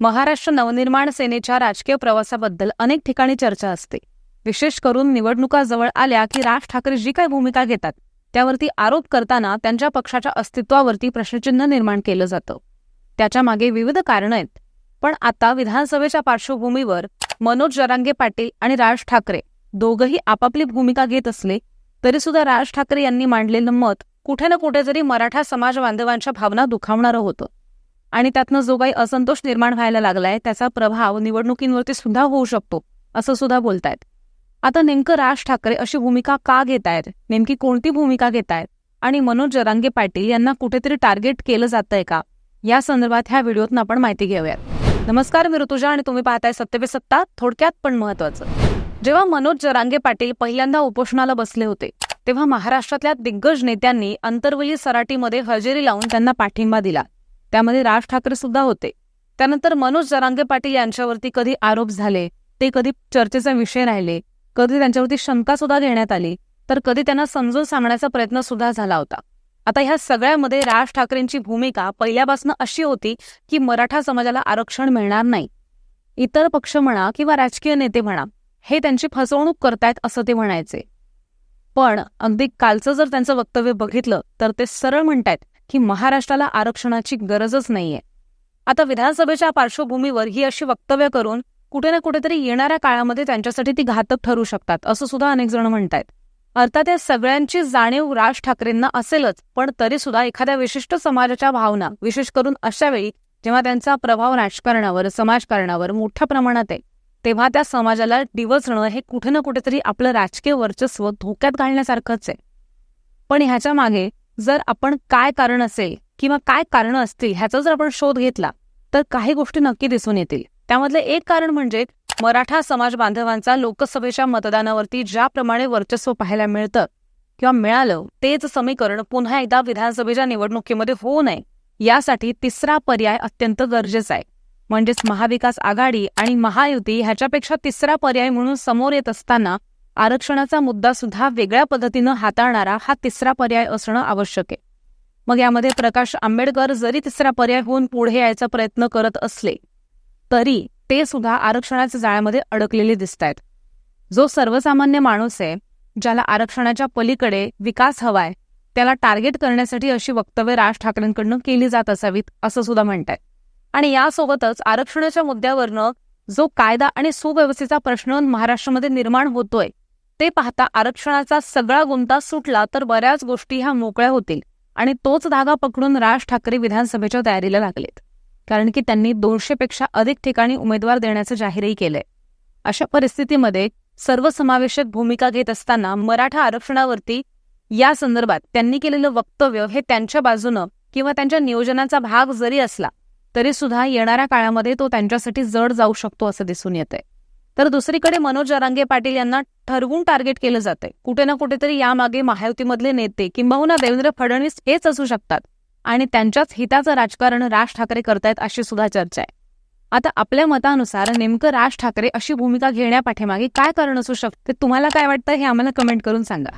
महाराष्ट्र नवनिर्माण सेनेच्या राजकीय प्रवासाबद्दल अनेक ठिकाणी चर्चा असते. विशेष करून निवडणुका जवळ आल्या की राज ठाकरे जी काही भूमिका घेतात त्यावरती आरोप करताना त्यांच्या पक्षाच्या अस्तित्वावरती प्रश्नचिन्ह निर्माण केलं जातं. त्याच्यामागे विविध कारणं आहेत पण आता विधानसभेच्या पार्श्वभूमीवर मनोज जरांगे पाटील आणि राज ठाकरे दोघंही आपापली भूमिका घेत असले तरी सुद्धा राज ठाकरे यांनी मांडलेलं मत कुठे ना कुठेतरी मराठा समाज बांधवांच्या भावना दुखावणारं होतं. आणि त्यातनं जो काही असंतोष निर्माण व्हायला लागलाय त्याचा प्रभाव निवडणुकींवरती सुद्धा होऊ शकतो असं सुद्धा बोलतायत. आता नेमकं राज ठाकरे अशी भूमिका का घेत आहेत नेमकी कोणती भूमिका घेत आहेत आणि मनोज जरांगे पाटील यांना कुठेतरी टार्गेट केलं जातंय का? या संदर्भात ह्या व्हिडिओतून आपण माहिती घेऊयात. नमस्कार मी ऋतुजा आणि तुम्ही पाहताय सत्य सत्ता थोडक्यात पण महत्वाचं जेव्हा मनोज जरांगे पाटील पहिल्यांदा उपोषणाला बसले होते तेव्हा महाराष्ट्रातल्या दिग्गज नेत्यांनी अंतर्वयी सराटीमध्ये हजेरी लावून त्यांना पाठिंबा दिला. त्यामध्ये राज ठाकरे सुद्धा होते. त्यानंतर मनोज जरांगे पाटील यांच्यावरती कधी आरोप झाले ते कधी चर्चेचा विषय राहिले कधी त्यांच्यावरती शंका सुद्धा घेण्यात आली तर कधी त्यांना समजून सांगण्याचा प्रयत्न सुद्धा झाला होता. आता ह्या सगळ्यामध्ये राज ठाकरेंची भूमिका पहिल्यापासून अशी होती की मराठा समाजाला आरक्षण मिळणार नाही. इतर पक्ष म्हणा किंवा राजकीय नेते म्हणा हे त्यांची फसवणूक करतायत असं ते म्हणायचे. पण अगदी कालचं जर त्यांचं वक्तव्य बघितलं तर ते सरळ म्हणतायत की महाराष्ट्राला आरक्षणाची गरजच नाहीये. आता विधानसभेच्या पार्श्वभूमीवर ही अशी वक्तव्य करून कुठे ना कुठेतरी येणाऱ्या काळामध्ये त्यांच्यासाठी ती घातक ठरू शकतात असं सुद्धा अनेक जण म्हणतायत. अर्थात या सगळ्यांची जाणीव राज ठाकरेंना असेलच पण तरी सुद्धा एखाद्या विशिष्ट समाजाच्या भावना विशेष करून अशा वेळी जेव्हा त्यांचा प्रभाव राजकारणावर समाजकारणावर मोठ्या प्रमाणात आहे तेव्हा त्या समाजाला डिवचणं हे कुठे ना कुठेतरी आपलं राजकीय वर्चस्व धोक्यात घालण्यासारखंच आहे. पण ह्याच्या मागे जर आपण काय कारण असेल किंवा काय कारणं असतील ह्याचा जर आपण शोध घेतला तर काही गोष्टी नक्की दिसून येतील. त्यामधले एक कारण म्हणजे मराठा समाज बांधवांचा लोकसभेच्या मतदानावरती ज्याप्रमाणे वर्चस्व पाहायला मिळतं किंवा मिळालं तेच समीकरण पुन्हा एकदा विधानसभेच्या निवडणुकीमध्ये होऊ नये यासाठी तिसरा पर्याय अत्यंत गरजेचा आहे. म्हणजेच महाविकास आघाडी आणि महायुती ह्याच्यापेक्षा तिसरा पर्याय म्हणून समोर येत असताना आरक्षणाचा मुद्दा सुद्धा वेगळ्या पद्धतीनं हाताळणारा हा तिसरा पर्याय असणं आवश्यक आहे. मग यामध्ये प्रकाश आंबेडकर जरी तिसरा पर्याय होऊन पुढे यायचा प्रयत्न करत असले तरी ते सुद्धा आरक्षणाच्या जाळ्यामध्ये अडकलेले दिसत आहेत जो सर्वसामान्य माणूस आहे ज्याला आरक्षणाच्या पलीकडे विकास हवाय त्याला टार्गेट करण्यासाठी अशी वक्तव्य राज ठाकरेंकडनं केली जात असावीत असं सुद्धा म्हणतायत. आणि यासोबतच आरक्षणाच्या मुद्द्यावरनं जो कायदा आणि सुव्यवस्थेचा प्रश्न महाराष्ट्रामध्ये निर्माण होतोय ते पाहता आरक्षणाचा सगळा गुंता सुटला तर बऱ्याच गोष्टी ह्या मोकळ्या होतील आणि तोच धागा पकडून राज ठाकरे विधानसभेच्या तयारीला लागलेत. कारण की त्यांनी दोनशेपेक्षा अधिक ठिकाणी उमेदवार देण्याचं जाहीरही केलंय. अशा परिस्थितीमध्ये सर्वसमावेशक भूमिका घेत असताना मराठा आरक्षणावरती या संदर्भात त्यांनी केलेलं वक्तव्य हे त्यांच्या बाजूनं किंवा त्यांच्या नियोजनाचा भाग जरी असला तरी सुद्धा येणाऱ्या काळामध्ये तो त्यांच्यासाठी जड जाऊ शकतो असं दिसून येतंय. तर दुसरीकडे मनोज अरांगे पाटील यांना ठरवून टार्गेट केलं जातंय. कुठे ना कुठेतरी यामागे महायुतीमधले नेते किंबहुना देवेंद्र फडणवीस हेच असू शकतात आणि त्यांच्याच हिताचं राजकारण राज ठाकरे करतायत अशी सुद्धा चर्चा आहे. आता आपल्या मतानुसार नेमकं राज ठाकरे अशी भूमिका घेण्यापाठीमागे काय कारण असू शकते तुम्हाला काय वाटतं हे आम्हाला कमेंट करून सांगा.